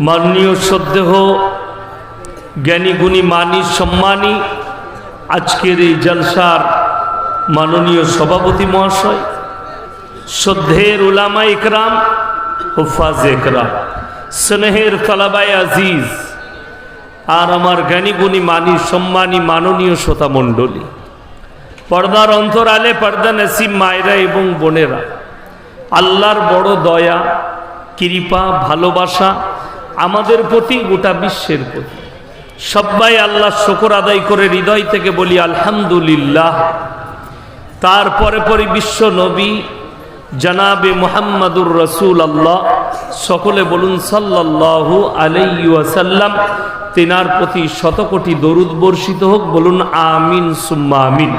মাননীয় শ্রদ্ধেহ জ্ঞানী গুণী মানি সম্মানী, আজকের এই জলসার মাননীয় সভাপতি মহাশয় শ্রদ্ধের উলামা ইকরাম হুফাজ একরাম, স্নেহের তলাবায় আজিজ, আর আমার জ্ঞানী গুণী মানি সম্মানী মাননীয় শ্রোতা মণ্ডলী, পর্দার অন্তরালে পর্দা নসিব মায়েরা এবং বোনেরা, আল্লাহর বড় দয়া, কৃপা, ভালোবাসা আমাদের প্রতি, গোটা বিশ্বের প্রতি। সবাই আল্লাহ শকর আদায় করে হৃদয় থেকে বলি, আলহামদুলিল্লাহ। তারপরে পরে বিশ্ব নবী, জানাবে মোহাম্মদুর রসুল আল্লাহ সকলে বলুন, সাল্লাল্লাহু আলাইসাল্লাম তেনার প্রতি শতকোটি দরুদ বর্ষিত হোক, বলুন, আমিন, সুম্মা আমিন।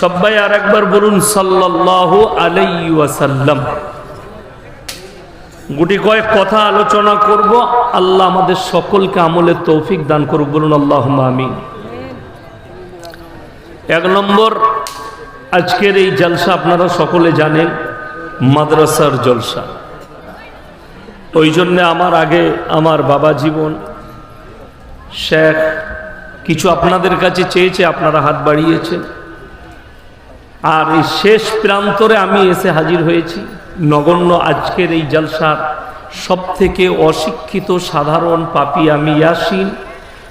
সবাই আর একবার বলুন, সাল্লাল্লাহু আলাইসাল্লাম গুটি কয়েক কথা আলোচনা করব। আল্লাহ আমাদের সকলকে আমলের তৌফিক দান করুক, বলুন আল্লাহ আমিন। এক নম্বর, আজকের এই জলসা আপনারা সকলে জানেন, মাদ্রাসার জলসা। ওই জন্যে আমার আগে আমার বাবা জীবন, শেখ কিছু আপনাদের কাছে চেয়েছে, আপনারা হাত বাড়িয়েছেন। আর এই শেষ প্রান্তরে আমি এসে হাজির হয়েছি। নগণ্য আজকের এই জলসার সব থেকে অশিক্ষিত সাধারণ পাপি আমি ইয়াসিন।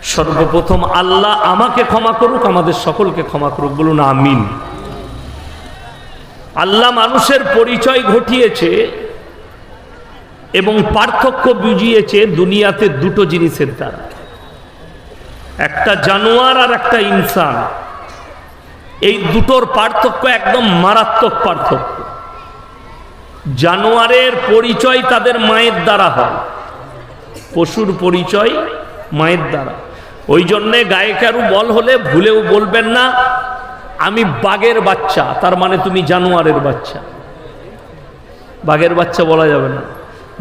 সর্বপ্রথম আল্লাহ আমাকে ক্ষমা করুক, আমাদের সকলকে ক্ষমা করুক। বলুন, আমিন। আল্লাহ মানুষের পরিচয় ঘটিয়েছে এবং পার্থক্য বুঝিয়েছে দুনিয়াতে দুটো জিনিসের দ্বারা। একটা জানোয়ার আর একটা ইনসান। এই দুটোর পার্থক্য একদম মারাত্মক পার্থক্য। জানোয়ারের পরিচয় তাদের মায়ের দ্বারা হয়। পশুর পরিচয় মায়ের দ্বারা। ওই জন্যে গায়ে কারু বল হলে ভুলেও বলবেন না, আমি বাঘের বাচ্চা, তার মানে তুমি জানোয়ারের বাচ্চা। বাঘের বাচ্চা বলা যাবে না।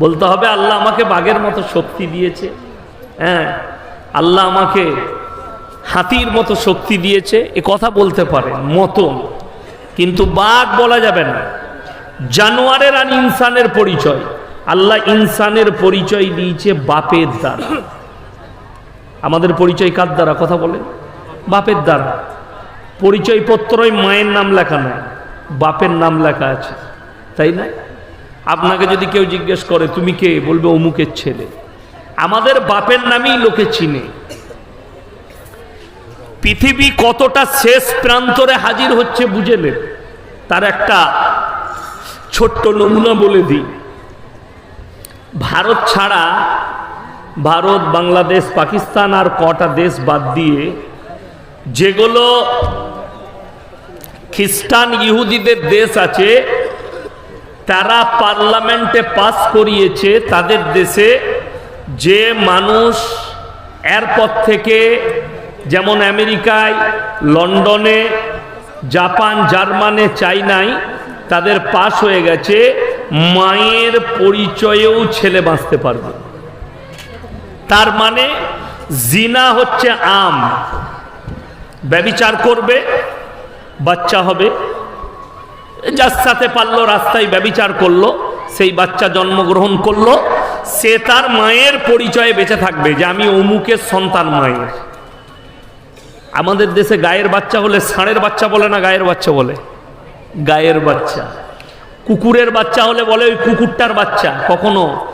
বলতে হবে, আল্লাহ আমাকে বাঘের মতো শক্তি দিয়েছে। হ্যাঁ আল্লাহ আমাকে হাতির মতো শক্তি দিয়েছে। এ কথা বলতে পারে, মতন। কিন্তু বাঘ বলা যাবে না। জানোয়ারের আর ইনসানের পরিচয়। আল্লাহ ইনসানের পরিচয় দিয়েছে বাপের দ্বারা। আমাদের পরিচয় কার দ্বারা? কথা বলেন। বাপের দ্বারা। পরিচয়পত্রই মায়ের নাম লেখা নয়, বাপের নাম লেখা আছে। তাই না? আপনাকে যদি কেউ জিজ্ঞেস করে, তুমি কে? বলবে, অমুকের ছেলে। আমাদের বাপের নামেই লোকে চিনে। পৃথিবী কতটা শেষ প্রান্তরে হাজির হচ্ছে বুঝে নেন। তার একটা ছোট্ট নমুনা বলে দিই। ভারত ছাড়া ভারত, বাংলাদেশ, পাকিস্তান আর কটা দেশ বাদ দিয়ে যেগুলো খ্রিস্টান ইহুদিদের দেশ আছে, তারা পার্লামেন্টে পাস করিয়েছে তাদের দেশে যে মানুষ এরপর থেকে যেমন আমেরিকায়, লন্ডনে, জাপান, জার্মানে, চাইনায় তাদের পাশ হয়ে গেছে, মায়ের পরিচয়েও ছেলে বাঁচতে পারবে। তার মানে জিনা হচ্ছে আম। ব্যবিচার করবে, বাচ্চা হবে। যার সাথে পারল, রাস্তায় ব্যবিচার করল, সেই বাচ্চা জন্মগ্রহণ করল, সে তার মায়ের পরিচয়ে বেঁচে থাকবে যে আমি অমুকের সন্তান মায়ের। আমাদের দেশে গায়ের বাচ্চা হলে, ষাঁড়ের বাচ্চা বলে না গায়ের বাচ্চা বলে? গায়ের বাচ্চা। কুকুরের বাচ্চা হলে বলে ওই কুকুরটার বাচ্চা। কখনো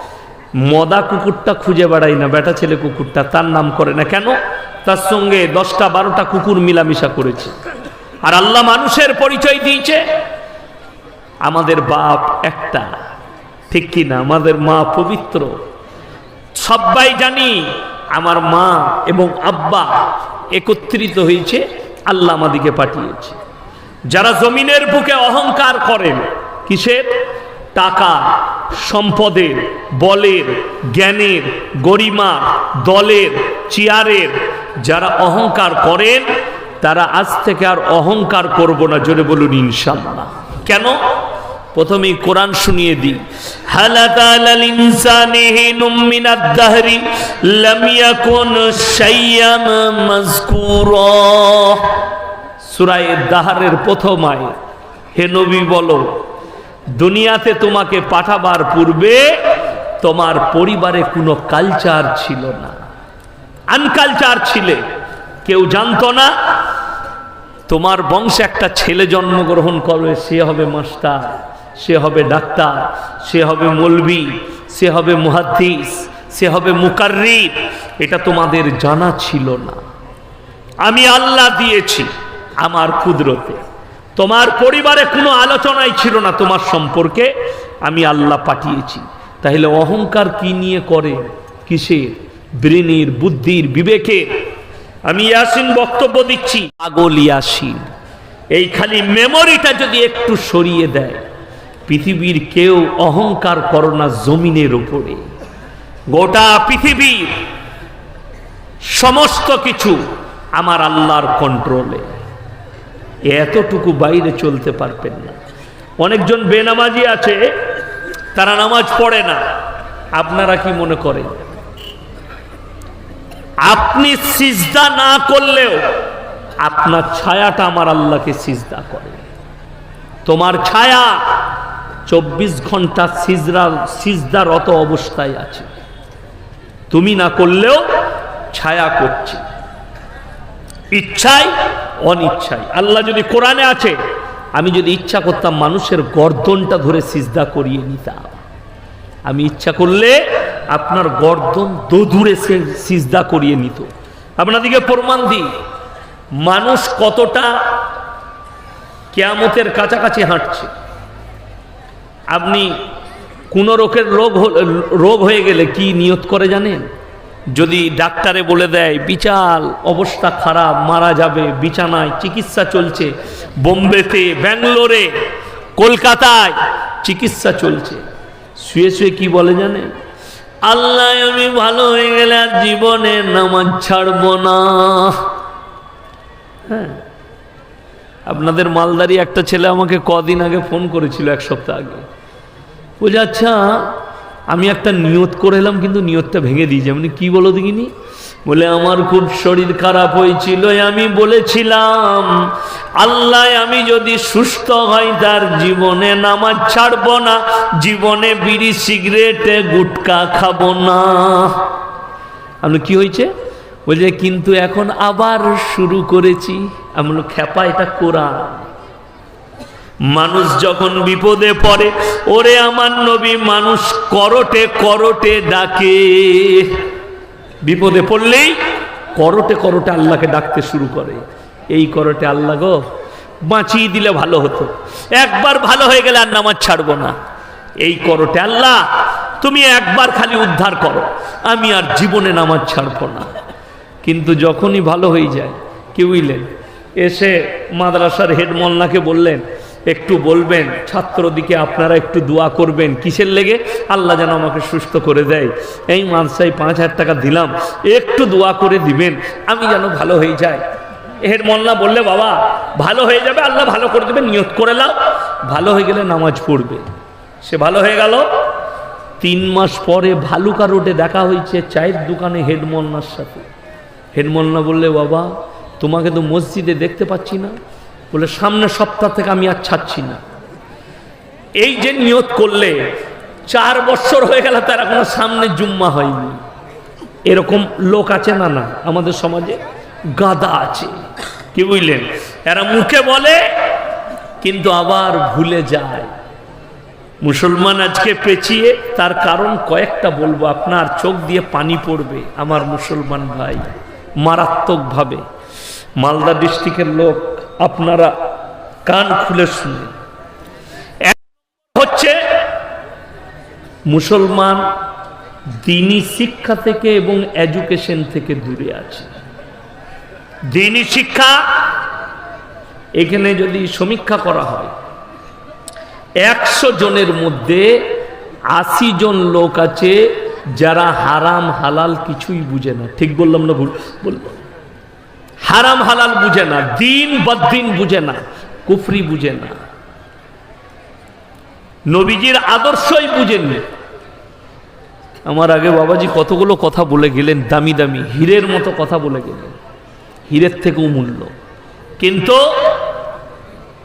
মদা কুকুরটা খুঁজে বেড়াই না, বেটা ছেলে কুকুরটা, তার নাম করে না। কেন? তার সঙ্গে দশটা, বারোটা কুকুর মিলামিশা করেছে। আর আল্লাহ মানুষের পরিচয় দিয়েছে, আমাদের বাপ একটা। ঠিক কি না? আমাদের মা পবিত্র। সবাই জানি আমার মা এবং আব্বা একত্রিত হয়েছে, আল্লাহ আমাদিকে পাঠিয়েছে। যারা জমিনের বুকে অহংকার করেন, কিসের? টাকা, সম্পদের, বলের, জ্ঞানের গরিমা দলের, চেয়ারের। যারা অহংকার করেন, তারা আজ থেকে আর অহংকার করব না, জোরে বলুন ইনশাল্লাহ কেন? প্রথমেই কোরআন শুনিয়ে দিই। হালাত আলাল ইনসানি দাহরি সূরা দাহারের প্রথম আয় হে নবী বলো, দুনিয়াতে তোমাকে পাঠাবার পূর্বে তোমার পরিবারে কোনো কালচার ছিল না। আনকালচার ছিলে, কেউ জানতো না। তোমার বংশে একটা ছেলে জন্মগ্রহণ করবে, সে হবে মাস্টার, সে হবে ডাক্তার, সে হবে মলবি, সে হবে মুহাদ্দিস, সে হবে মুকাররিব। এটা তোমাদের জানা ছিল না। আমি আল্লাহ দিয়েছি। আমার কুদরতে। তোমার পরিবারে কোনো আলোচনাই ছিল না তোমার সম্পর্কে, আমি আল্লাহ পাঠিয়েছি। তাহলে অহংকার কি নিয়ে করে কিসের? ব্রেনের, বুদ্ধির, বিবেকের? আমি ইয়াসিন বক্তব্য দিচ্ছি। পাগল ইয়াসিন। এই খালি মেমোরিটা যদি একটু সরিয়ে দেয়, পৃথিবীর কেউ অহংকার করো না জমিনের উপরে। গোটা পৃথিবীর সমস্ত কিছু আমার আল্লাহর কন্ট্রোলে এতটুকু বাইরে চলতে পারবেন না। অনেকজন বেনামাজি আছে, তারা নামাজ পড়ে না। আপনারা কি মনে করেন? আপনি সিজদা না করলেও আপনার ছায়াটা আমার আল্লাহকে সিজদা করে। তোমার ছায়া চব্বিশ ঘণ্টা সিজরা সিজদারত অবস্থায় আছে। তুমি না করলেও ছায়া করছে। ইচ্ছায় অনিচ্ছায় আল্লাহ যদি কোরআনে আছে, আমি যদি ইচ্ছা করতাম মানুষের গর্দনটা ধরে সিজদা করিয়ে নিতাম। আমি ইচ্ছা করলে আপনার গর্দন দোধুরে সে সিজদা করিয়ে নিত। আপনাদিকে প্রমাণ দিই, মানুষ কতটা কেয়ামতের কাছাকাছি হাঁটছে। আপনি কোনো রোগের রোগ রোগ হয়ে গেলে কি নিয়ত করে জানেন? যদি ডাক্তারে বলে দেয়, বিশাল অবস্থা খারাপ, মারা যাবে, বিছানায় চিকিৎসা চলছে, বোম্বেতে, ব্যাঙ্গালোরে, কলকাতায় চিকিৎসা চলছে। শুয়ে শুয়ে কি বলে জানে? আল্লাহ, আমি ভালো হয়ে গেলে আর জীবনে নামাজ ছাড়বো না। হ্যাঁ। আপনাদের মালদারি একটা ছেলে আমাকে কদিন আগে ফোন করেছিল, এক সপ্তাহ আগে। বলছে আচ্ছা আমি একটা নিয়ত করে এলাম, কিন্তু নিয়তটা ভেঙে দিয়েছি। আমি কি বলো দেখিনি? বলে, আমার খুব শরীর খারাপ হয়েছিল আমি বলেছিলাম, আল্লাহ, আমি যদি সুস্থ হই, তার জীবনে নামাজ ছাড়বো না, জীবনে বিড়ি, সিগারেটে, গুটকা খাব না। আমি কি হয়েছে? বলছে, কিন্তু এখন আবার শুরু করেছি। আমি খ্যাপা, এটা কোরআন। মানুষ যখন বিপদে পড়ে, ওরে আমার নবী, মানুষ করটে করটে ডাকে। বিপদে পড়লেই করটে করটে আল্লাহকে ডাকতে শুরু করে। এই করটে আল্লাহ গো, বাঁচিয়ে দিলে ভালো হতো। একবার ভালো হয়ে গেলে আর নামাজ ছাড়বো না। এই করটে আল্লাহ, তুমি একবার খালি উদ্ধার করো। আমি আর জীবনে নামাজ ছাড়বো না। কিন্তু যখনই ভালো হয়ে যায় কি বুঝলেন এসে মাদ্রাসার হেড মোল্লাকে বললেন একটু বলবেন, ছাত্রদিকে আপনারা একটু দোয়া করবেন, কিসের লেগে? আল্লাহ যেন আমাকে সুস্থ করে দেয়। এই মানসাই পাঁচ হাজার টাকা দিলাম, একটু দোয়া করে দিবেন, আমি যেন ভালো হয়ে যাই। হেড মোল্লা বললে, বাবা, ভালো হয়ে যাবে, আল্লাহ ভালো করে দেবেন, নিয়ত করে নাও। ভালো হয়ে গেলে নামাজ পড়বে। সে ভালো হয়ে গেল। তিন মাস পরে ভালুকা রোডে দেখা হয়েছে চায়ের দোকানে হেড মোল্লার সাথে। হেড মোল্লা বললে, বাবা, তোমাকে তো মসজিদে দেখতে পাচ্ছি না। বলে সামনের সপ্তাহ থেকে আমি আর ছাড়ছি না। এই যে নিয়ত করলে, চার বছর হয়ে গেল তার এখনও সামনে জুম্মা হয়নি। এরকম লোক আছে না না? আমাদের সমাজে গাদা আছে। কি বুঝলেন? এরা মুখে বলে, কিন্তু আবার ভুলে যায়। মুসলমান আজকে পেঁচিয়ে, তার কারণ কয়েকটা বলব। আপনার চোখ দিয়ে পানি পড়বে, আমার মুসলমান ভাই। মারাত্মকভাবে। মালদা ডিস্ট্রিক্টের লোক আপনারা কান খুলে শুনে হচ্ছে মুসলমান দিনী শিক্ষা থেকে এবং এডুকেশন থেকে দূরে আছে। দিনী শিক্ষা এখানে যদি সমীক্ষা করা হয়, একশো জনের মধ্যে আশি জন লোক আছে যারা হারাম, হালাল কিছুই বুঝে না। ঠিক বললাম না বলব হারাম হালাল বুঝে না, দিন বদিন বুঝে না, কুফরি বুঝে না। নবীজির আদর্শই বুঝেননি। আমার আগে বাবাজি কতগুলো কথা বলে গেলেন, দামি দামি, হীরের মতো কথা বলে গেলেন। হীরের থেকেও মূল্য। কিন্তু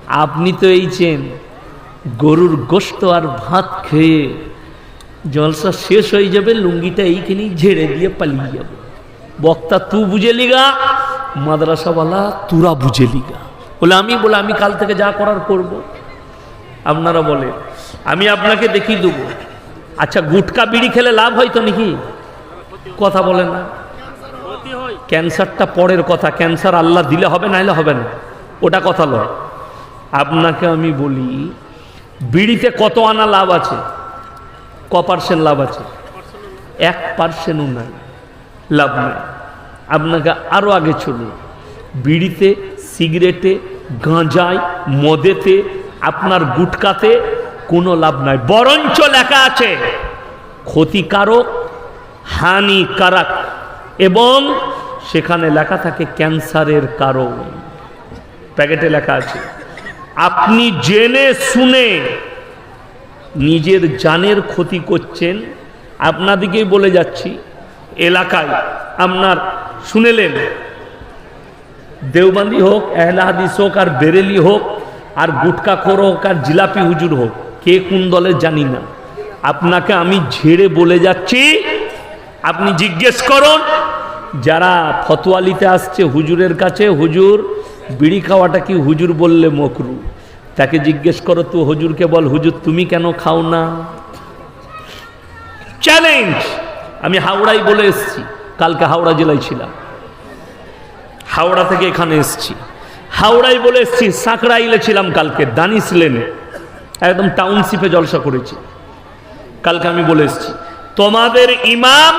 আপনি তো এই চেন গরুর গোস্ত আর ভাত খেয়ে জলসা শেষ হয়ে যাবে, লুঙ্গিটা এইখানেই ঝেড়ে দিয়ে পালিয়ে যাবে। বক্তা, তু বুঝে লিগা মাদ্রাসাওয়ালা তুরা বুঝে লিগা। বলে, আমি বলে, আমি কাল থেকে যা করার করব। আপনারা বলে, আমি আপনাকে দেখিয়ে দেবো। আচ্ছা গুটকা বিড়ি খেলে লাভ হয় তো নাকি? কথা বলে না। ক্যান্সারটা পরের কথা, ক্যান্সার আল্লাহ দিলে হবে না নাহলে হবে না। ওটা কথা নয় আপনাকে আমি বলি, বিড়িতে কত আনা লাভ আছে? ক পার্সেন্ট লাভ আছে? এক পার্সেন্টও নাই। লাভ নাই। আপনাকে আরও আগে চলুন বিড়িতে, সিগারেটে, গাঁজায়, মদেতে, আপনার গুটকাতে কোনো লাভ নাই। বরঞ্চ লেখা আছে, ক্ষতিকারক, হানিকারক, এবং সেখানে লেখা থাকে ক্যান্সারের কারণ। প্যাকেটে লেখা আছে, আপনি জেনে শুনে নিজের জানের ক্ষতি করছেন। আপনাদিকেই বলে যাচ্ছি, এলাকায় আপনার শুনেলেন, দেওবান্দি হোক এহলা হাদিস হোক, আর বেরেলি হোক, আর গুটকা খোর হোক, আর জিলাপি হুজুর হোক, কে কোন দলে জানি না। আপনাকে আমি ঝেড়ে বলে যাচ্ছি, আপনি জিজ্ঞেস করুন, যারা ফতোয়ালিতে আসছে হুজুরের কাছে, হুজুর, বিড়ি খাওয়াটা কি হুজুর বললে মকরু? তাকে জিজ্ঞেস করো, তো হুজুরকে বল, হুজুর, তুমি কেন খাও না? চ্যালেঞ্জ আমি হাওড়ায় বলে এসেছি। কালকে হাওড়া জেলায় ছিলাম। হাওড়া থেকে এখানে এসেছি। হাওড়ায় বলে এসেছি, সাঁকড়াইলে ছিলাম কালকে দানিস লেনে। একদম টাউনশিপে জলসা করেছি। কালকে আমি বলে এসেছি, তোমাদের ইমাম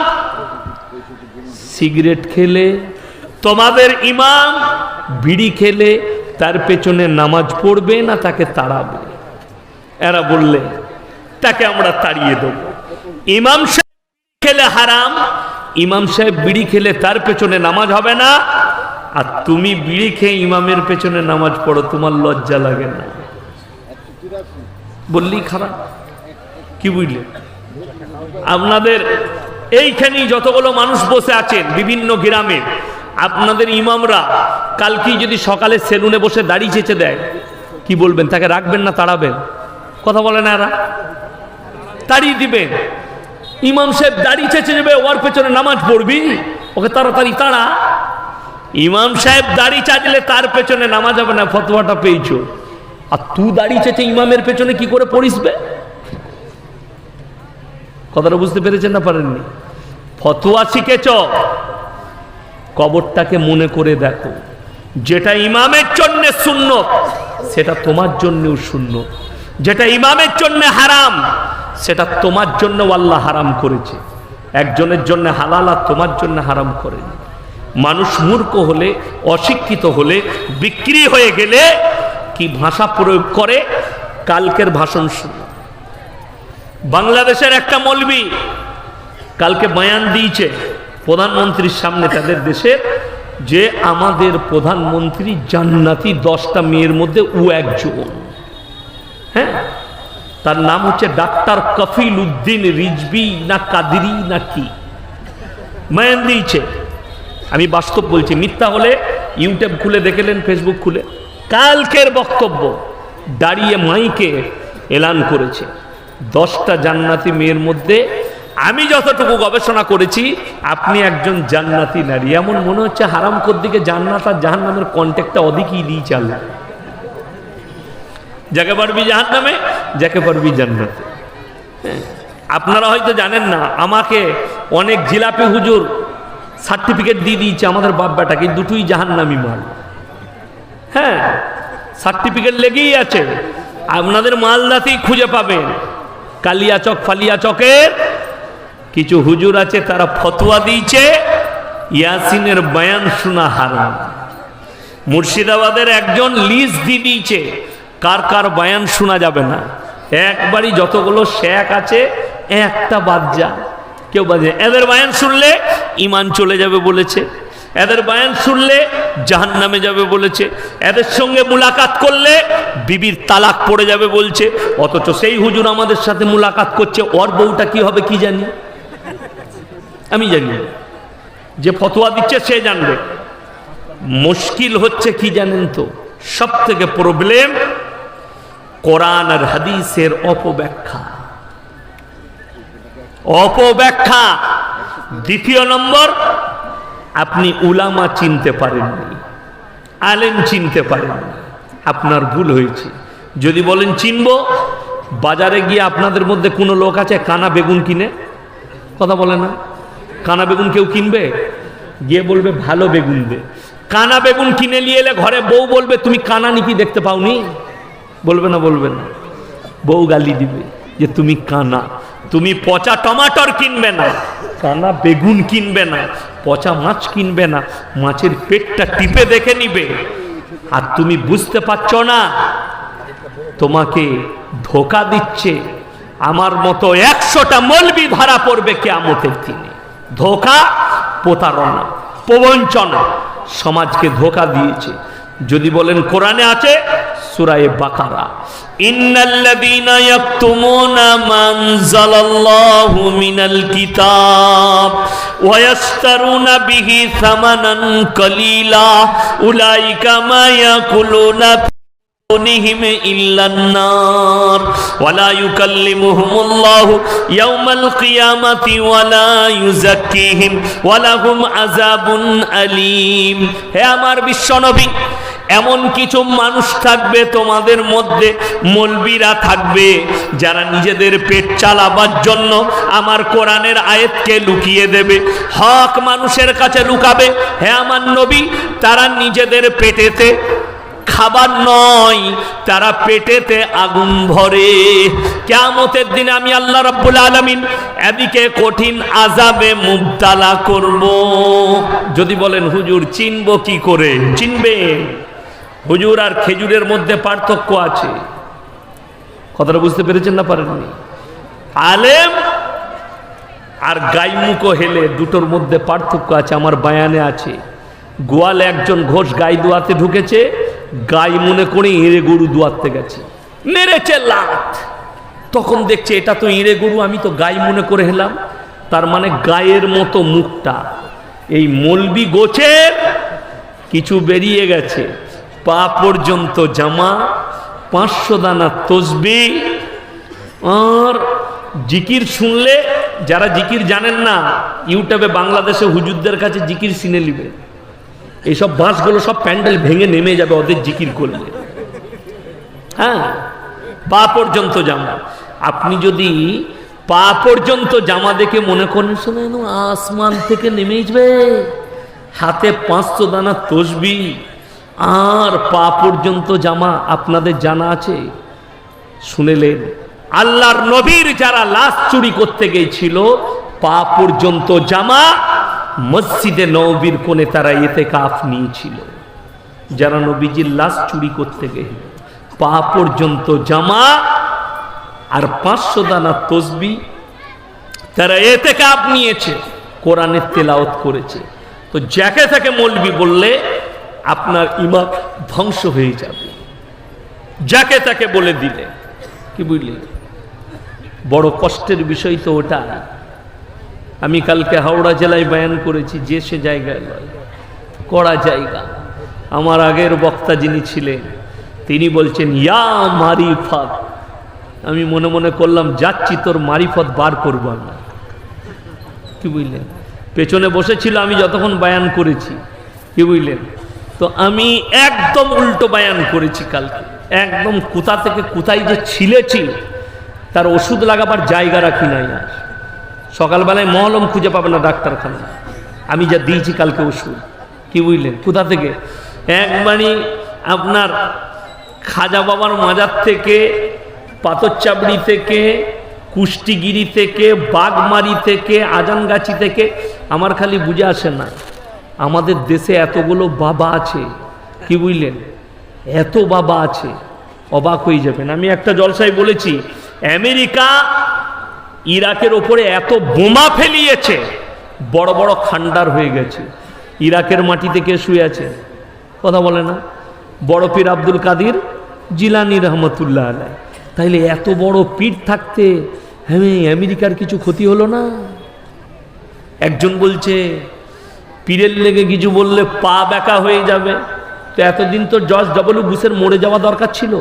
সিগারেট খেলে, তোমাদের ইমাম বিড়ি খেলে, তার পেছনে নামাজ পড়বে না তাকে তাড়াবে? এরা বললে, তাকে আমরা তাড়িয়ে দেব। ইমাম খেলে হারাম ইমাম সাহেব বিড়ি খেলে তার পেছনে নামাজ হবে না? আর তুমি বিড়ি খেয়ে ইমামের পেছনে নামাজ পড়ো, তোমার লজ্জা লাগে না। বললি, খারাপ। কি বুঝলে? আপনাদের এইখানেই যতগুলো মানুষ বসে আছেন বিভিন্ন গ্রামে, আপনাদের ইমামরা কালকেই যদি সকালে সেলুনে বসে দাড়ি চেঁচে দেয়, কি বলবেন? তাকে রাখবেন না, তাড়াবেন? কথা বলে না এরা? তাড়িয়ে দিবেন। ইমাম সাহেব দাড়ি চেঁচে নেবে, ওর পেছনে নামাজ পড়বি? ওকে তাড়াতাড়ি তাড়া। ইমাম সাহেব দাড়ি চাচলে তার পেছনে নামাজ হবে না, ফতোয়াটা পেয়েছ। আর তুই দাড়ি চেঁচে ইমামের পেছনে কি করে পড়িসবে? কথাটা বুঝতে পেরেছেন না পারেননি? ফতোয়া শিখেছ? কবরটাকে মনে করে দেখো, যেটা ইমামের জন্য শূন্য সেটা তোমার জন্যও শূন্য যেটা ইমামের জন্য হারাম সেটা তোমার জন্য আল্লাহ হারাম করেছে। একজনের জন্য হালাল আর তোমার জন্য হারাম করেনি মানুষ মূর্খ হলে, অশিক্ষিত হলে, বিক্রি হয়ে গেলে কি ভাষা প্রয়োগ করে? কালকের ভাষণ শুনো বাংলাদেশের একটা মলবি কালকে বয়ান দিয়েছে প্রধানমন্ত্রীর সামনে তাদের দেশের যে আমাদের প্রধানমন্ত্রী জান্নাতি দশটা মেয়ের মধ্যে ও একজন। হ্যাঁ? তার নাম হচ্ছে ডাক্তার কফিল উদ্দিন রিজবি না কাদিরি না কি। মায়ান দিয়েছে। আমি বাস্তব বলছি, মিথ্যা হলে ইউটিউব খুলে দেখেলেন, ফেসবুক খুলে। কালকের বক্তব্য, দাঁড়িয়ে মাইকে এলান করেছে। দশটা জান্নাতি মেয়ের মধ্যে আমি যতটুকু গবেষণা করেছি, আপনি একজন জান্নাতি নারী। এমন মনে হচ্ছে হারাম দিকে জান্নাত আর জাহান নামের কন্ট্যাক্টটা অধিকই দিয়ে চাল যাকে পারবি জাহান নামে যাকে পারবি জান্নাতে। হ্যাঁ, আপনারা হয়তো জানেন না আমাকে অনেক জিলাপি হুজুর সার্টিফিকেট দিয়ে দিয়েছে আমাদের বাপ বেটাকে দুটোই জাহান্নামি মাল। হ্যাঁ সার্টিফিকেট লেগেই আছে। আপনাদের মালদাতেই খুঁজে পাবেন। কালিয়াচক ফালিয়াচকের কিছু হুজুর আছে তারা ফতোয়া দিয়েছে ইয়াসিনের বয়ান শোনা হারাম। মুর্শিদাবাদের একজন লিজ দিয়ে দিয়েছে কার কার বয়ান শোনা যাবে না। একবারই যতগুলো শেখ আছে, একটা বাদ যা। কেউ বাজে এদের বায়ান শুনলে ইমান চলে যাবে বলেছে। এদের বায়ান শুনলে জাহান নামে যাবে বলেছে। এদের সঙ্গে মুলাকাত করলে বিবির তালাক পড়ে যাবে বলছে। অথচ সেই হুজুর আমাদের সাথে মুলাকাত করছে। ওর বউটা কি হবে কি জানি? আমি জানি। যে ফতোয়া দিচ্ছে, সে জানবে। মুশকিল হচ্ছে কি জানেন তো? সব থেকে প্রবলেম কোরআন আর হাদিসের অপব্যাখ্যা। অপব্যাখ্যা। দ্বিতীয় নম্বর, আপনি উলামা চিনতে পারেননি, আলেম চিনতে পারেননি, আপনার ভুল হয়েছে। যদি বলেন চিনব, বাজারে গিয়ে আপনাদের মধ্যে কোনো লোক আছে, কানা বেগুন কিনে? কথা বলে না? কানা বেগুন কেউ কিনবে? গিয়ে বলবে, ভালো বেগুন দে। কানা বেগুন কিনে নিয়ে এলে ঘরে বউ বলবে, তুমি কানা নিকি দেখতে পাওনি? বলবে না বলবে না। বউ গালি দিবে যে তুমি কানা। তুমি পচা টমাটর কিনবে না, কানা বেগুন কিনবে না, পচা মাছ কিনবে না, মাছের পেটটা টিপে দেখে নিবে। আর তুমি বুঝতে পারছ না, তোমাকে ধোকা দিচ্ছে। আমার মতো একশোটা মলবি ধরা পড়বে কেয়ামতের দিনে। ধোকা প্রতারণা, প্রবঞ্চনা সমাজকে ধোকা দিয়েছে। যদি বলেন কোরআনে আছে সুরায়ে বাকারা ইন্নাল্লাযীনা ইয়াকতুমুনা মানজালাল্লাহু মিনাল কিতাব ওয়া ইয়াশতারুনা বিহি সামানান কালীলা উলাইকা মা ইয়াকুলুনা دونهم إلا النار ولا يكلمهم الله يوم القيامة ولا يزكيهم ولهم عذاب أليم হে আমার বিশ্বনবী এমন কিছু মানুষ থাকবে তোমাদের মধ্যে, মলবিরা থাকবে, যারা নিজেদের পেট চালাবার জন্য আমার কোরআনের আয়াতকে লুকিয়ে দেবে। হক মানুষের কাছে লুকাবে। হে আমার নবী, তারা নিজেদের পেটেতে খাবার নয়, তারা পেটেতে আগুন ভরে। কেমতের দিনে আমি আল্লাহ রাব্বুল আলমিন এদিকে কঠিন আজাবে মুবতালা করব। যদি বলেন, হুজুর, চিনব কি করে? চিনবে। হুজুর আর খেজুরের মধ্যে পার্থক্য আছে। কথাটা বুঝতে পেরেছেন না পারেননি? আলেম আর গাইমুখো হেলে দুটোর মধ্যে পার্থক্য আছে, আমার বায়ানে আছে। গোয়ালে একজন ঘোষ গাই দোয়াতে ঢুকেছে, গাই মনে করে এঁড়ে গরু দোয়াতে গেছে। মেরেছে লাত। তখন দেখছে, এটা তো এঁড়ে গরু, আমি তো গাই মনে করে হেলাম। তার মানে গায়ের মতো মুখটা। এই মলবি গোছের কিছু বেরিয়ে গেছে। পা পর্যন্ত জামা, পাঁচশো দানা তসবি, আর জিকির শুনলে, যারা জিকির জানেন না, ইউটিউবে বাংলাদেশে হুজুরদের কাছে জিকির শুনে নিবে। এইসব বাঁশগুলো সব প্যান্ডেল ভেঙে নেমে যাবে, ওদের জিকির করলে। হ্যাঁ পা পর্যন্ত জামা। আপনি যদি পা পর্যন্ত জামা দেখে মনে করেন, শোনেন, আসমান থেকে নেমে যাবে, হাতে পাঁচশো দানা তসবি আর পা পর্যন্ত জামা আপনাদের জানা আছে? শুনেলেন, আল্লাহর নবীর যারা লাশ চুরি করতে গেছিল পা পর্যন্ত জামা মসজিদে নবীর কোণে তারা এতে কাফ নিয়েছিল। যারা নবীজির লাশ চুরি করতে গেল, পা পর্যন্ত জামা আর পাঁচশো দানা তসবি তারা এতে কাপ নিয়েছে, কোরআনের তেলাওত করেছে। তো যাকে তাকে মলবি বললে আপনার ইমা ধ্বংস হয়ে যাবে। যাকে তাকে বলে দিলে, কি বুঝলি? বড় কষ্টের বিষয় তো ওটা। আমি কালকে হাওড়া জেলায় বয়ান করেছি, যে সে জায়গায় নয়, কড়া জায়গা। আমার আগের বক্তা যিনি ছিলেন, তিনি বলছেন, ইয়া মারিফত। আমি মনে মনে করলাম, যাচ্ছি তোর মারিফত বার করব আমরা কি বুঝলেন? পেছনে বসেছিল, আমি যতক্ষণ বায়ান করেছি, কি বুঝলেন? তো আমি একদম উল্টো বায়ান করেছি কালকে। একদম কোথা থেকে কোথায় যে ছিলেছি, তার ওষুধ লাগাবার জায়গা রাখি নাই আর। সকালবেলায় মহলম খুঁজে পাবে না ডাক্তারখানা আমি যা দিয়েছি কালকে ওষুধ, কি বুঝলেন? কোথা থেকে। একবারই আপনার খাজা বাবার মাজার থেকে পাথরচাবড়ি থেকে, কুষ্টিগিরি থেকে, বাগমারি থেকে, আজানগাছি থেকে, আমার খালি বুঝে আসে না। আমাদের দেশে এতগুলো বাবা আছে। কি বুঝলেন? এত বাবা আছে। অবাক হয়ে যাবেন। আমি একটা জলসায় বলেছি, আমেরিকা ইরাকের ওপরে এত বোমা ফেলিয়েছে, বড় বড় খান্ডার হয়ে গেছে। ইরাকের মাটিতে কে শুয়ে আছে? কথা বলে না। বড় পীর আব্দুল কাদির জিলানি রহমতুল্লাহ আলাই। তাইলে এত বড় পীর থাকতে হ্যাঁ আমেরিকার কিছু ক্ষতি হলো না? একজন বলছে পীরের লেগে কিছু বললে পা ব্যাকা হয়ে যাবে। তো এতদিন তো জর্জ ডবলু বুসের মরে যাওয়া দরকার ছিল।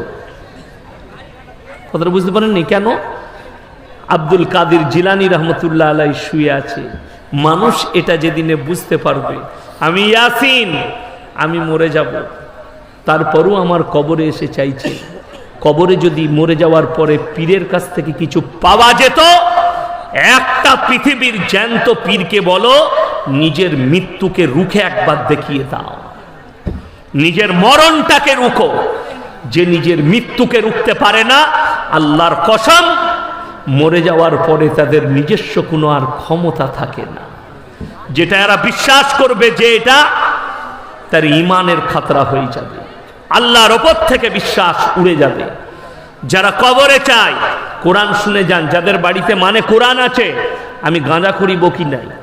কথাটা বুঝতে পারেননি? কেন? আব্দুল কাদির জিলানি রহমতুল্লাহ আলাই শুয়ে আছে। মানুষ এটা যেদিনে বুঝতে পারবে, আমি ইয়াসিন, আমি মরে যাব। তারপরও আমার কবরে এসে চাইছে। কবরে যদি মরে যাওয়ার পরে পীরের কাছ থেকে কিছু পাওয়া যেত, একটা পৃথিবীর জ্যান্ত পীরকে বলো নিজের মৃত্যুকে রুখে একবার দেখিয়ে দাও। নিজের মরণটাকে রুখো। যে নিজের মৃত্যুকে রুখতে পারে না, আল্লাহর কসম, মরে যাওয়ার পরে তাদের নিজস্ব কোনো আর ক্ষমতা থাকে না। যেটা এরা বিশ্বাস করবে যে এটা তার ইমানের খাতরা হয়ে যাবে। আল্লাহর ওপর থেকে বিশ্বাস উড়ে যাবে। যারা কবরে চায়, কোরআন শুনে যান, যাদের বাড়িতে মানে কোরআন আছে, আমি গাঁজা করিব কি নাই?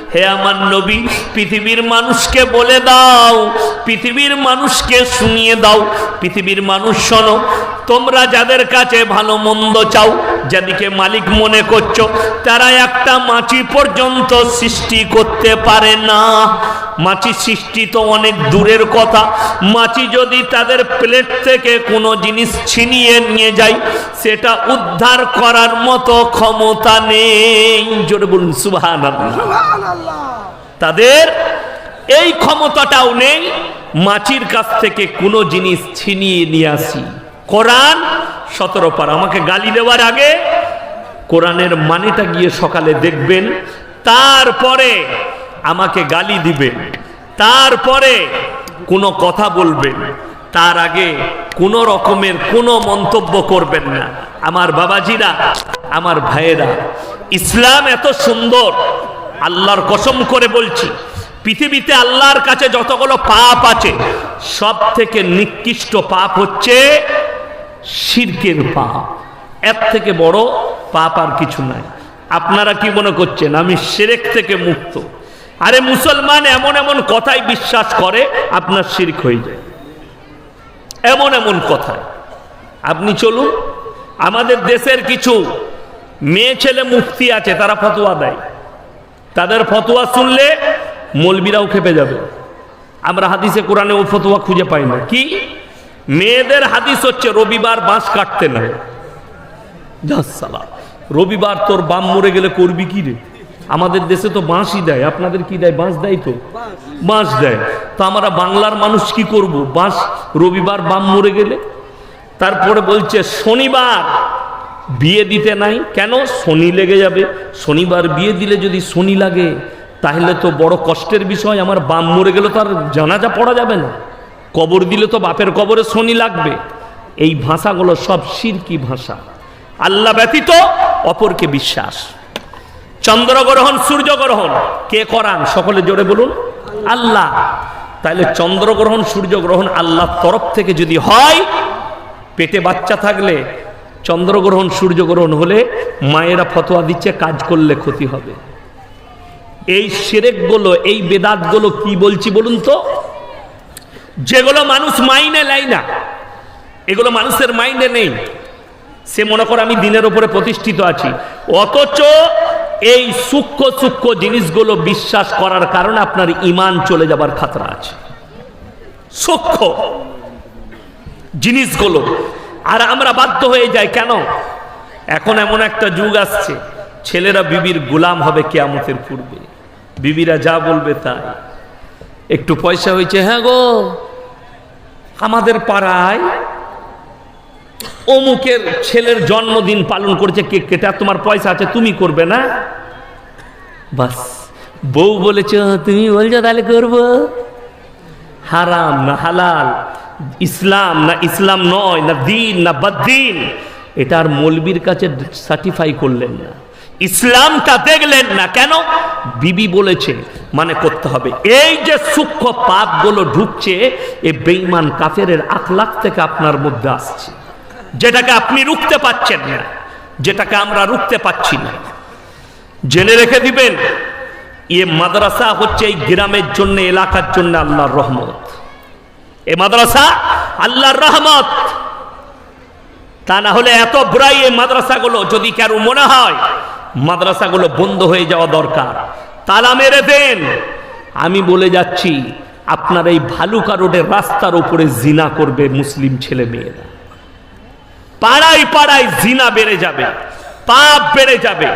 হে আমার নবী, পৃথিবীর মানুষকে বলে দাও, পৃথিবীর মানুষকে শুনিয়ে দাও। পৃথিবীর মানুষ শোনো, তোমরা যাদের কাছে ভালো মন্দ চাও যাদিকে মালিক মনে করছ তারা একটা মাছি পর্যন্ত সৃষ্টি করতে পারে না। মাছি সৃষ্টি তো অনেক দূরের কথা। মাছি যদি তাদের প্লেট থেকে কোনো জিনিস ছিনিয়ে নিয়ে যায় সেটা উদ্ধার করার মতো ক্ষমতা নেই। জোরে বলুন সুবহান তাদের এই ক্ষমতাটাও নেই মাছির কাছ থেকে কোনো জিনিস ছিনিয়ে নিয়ে আসি। কোরআন সতেরো পার। আমাকে গালি দেওয়ার আগে কোরআনের মানেটা গিয়ে সকালে দেখবেন, তারপরে আমাকে গালি দিবেন, তারপরে কোনো কথা বলবেন, তার আগে কোনো রকমের কোনো মন্তব্য করবেন না। আমার বাবাজিরা, আমার ভাইয়েরা, ইসলাম এত সুন্দর, আল্লাহর কসম করে বলছি, পৃথিবীতে আল্লাহর কাছে যতগুলো পাপ আছে সব থেকে নিকৃষ্ট পাপ হচ্ছে শিরকের পাপ। এর থেকে বড় পাপ আর কিছু নাই। আপনারা কি মনে করছেন, আমি সেরেক থেকে মুক্ত? আরে মুসলমান এমন এমন কথাই বিশ্বাস করে, আপনার শিরক হয়ে যায়। এমন এমন কথায়। আপনি চলুন, আমাদের দেশের কিছু মেয়ে ছেলে মুক্তি আছে, তারা ফতোয়া দেয়। তাদের ফতোয়া শুনলে মলবিরাও খেপে যাবে। আমরা হাদিসে কোরআনে ও ফতোয়া খুঁজে পাই না। কি? মেয়েদের হাদিস হচ্ছে, রবিবার বাঁশ কাটতে না। রবিবার তোর বাম মরে গেলে করবি কি রে? আমাদের দেশে তো বাঁশই দেয়। আপনাদের কি দেয়? বাঁশ দেয় তো? বাঁশ দেয়। তো আমরা বাংলার মানুষ কি করব? বাঁশ রবিবার বাম মরে গেলে? তারপরে বলছে, শনিবার বিয়ে দিতে নাই। কেন? শনি লেগে যাবে। শনিবার বিয়ে দিলে যদি শনি লাগে, তাহলে তো বড় কষ্টের বিষয়। আমার বাম মরে গেলে তো আর জানাজা পড়া যাবে না। কবর দিলে তো বাপের কবরে শনি লাগবে। এই ভাষাগুলো সব সিরকি ভাষা। আল্লাহ ব্যতীত অপরকে বিশ্বাস। চন্দ্রগ্রহণ, সূর্যগ্রহণ, কে করান? সকলে জোরে বলুন, আল্লাহ। তাহলে চন্দ্রগ্রহণ, সূর্যগ্রহণ আল্লাহর তরফ থেকে যদি হয়, পেটে বাচ্চা থাকলে চন্দ্রগ্রহণ, সূর্যগ্রহণ হলে মায়েরা ফতোয়া দিচ্ছে, কাজ করলে ক্ষতি হবে। এই সেরেকগুলো, এই বেদাতগুলো কি বলছি বলুন তো? যেগুলো মানুষ মাইনে নেয় না, এগুলো মানুষের মাইনে নেই। সে মনে করে আমি দিনের ওপরে প্রতিষ্ঠিত আছি। অথচ এই সূক্ষ্ম সূক্ষ্ম জিনিসগুলো বিশ্বাস করার কারণে আপনার ইমান চলে যাবার খাতরা আছে। সূক্ষ্ম জিনিসগুলো। আর আমরা বাধ্য হয়ে যাই, কেন? এখন এমন একটা যুগ আসছে, ছেলেরা বিবির গোলাম হবে কেয়ামতের পূর্বে। বিবিরা যা বলবে তাই। একটু পয়সা হয়েছে হ্যাঁ গো। আমাদের পাড়ায় অমুকের ছেলের জন্মদিন পালন করেছে কেক কেটে তোমার পয়সা আছে, তুমি করবে না? বাস, বউ বলেছ তুমি বলছো, তাহলে করব। হারাম না হালাল, ইসলাম না ইসলাম নয়, না দিন না বদ্দিন এটা আর মৌলবীর কাছে সার্টিফাই করলেন না। ইসলামটা দেখলেন না কেন? বিবি বলেছে মানে করতে হবে। এই যে সূক্ষ্ম পাপগুলো ঢুকছে, এ বেইমান কাফের আখলাখ থেকে আপনার মধ্যে আসছে। যেটাকে আপনি রুখতে পাচ্ছেন না, যেটাকে আমরা রুখতে পাচ্ছি না। জেনে রেখে দিবেন, এ মাদ্রাসা হচ্ছে এই গ্রামের জন্য, এলাকার জন্য আল্লাহর রহমত। এ মাদ্রাসা আল্লাহর রহমত। তা না হলে এত বুড়াই এই মাদ্রাসাগুলো যদি কারও মনে হয় মাদ্রাসাগুলো বন্ধ হয়ে যাওয়া দরকার। তালা মেরে দেন। আমি বলে যাচ্ছি, আপনার এই ভালুকা রোডের রাস্তার উপরে জিনা করবে মুসলিম ছেলে মেয়েরা। পাড়ায় পাড়ায় জিনা বেড়ে যাবে, পাপ বেড়ে যাবে।